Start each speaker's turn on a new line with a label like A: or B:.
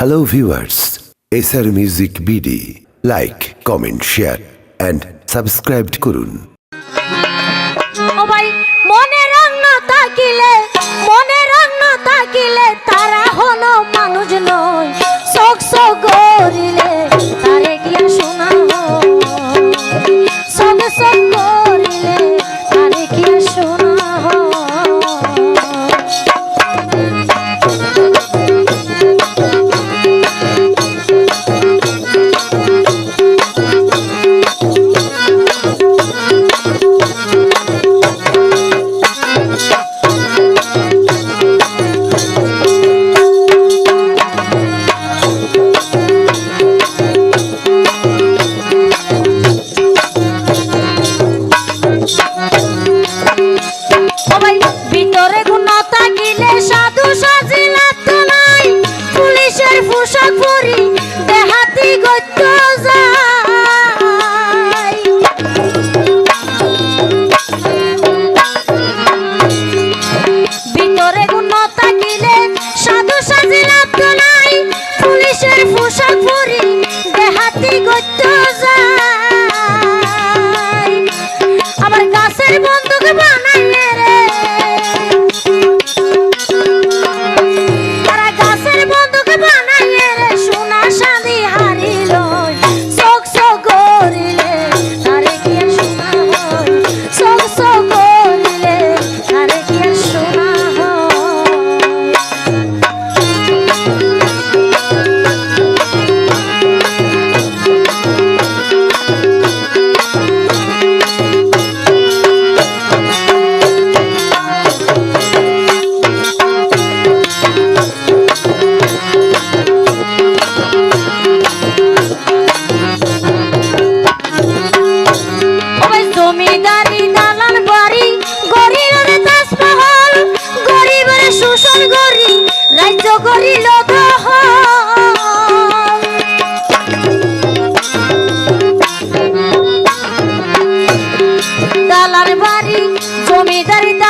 A: Hello viewers SR music BD like comment share and subscribe করুন।
B: মনে রান্না থাকিলে জমিদারিতা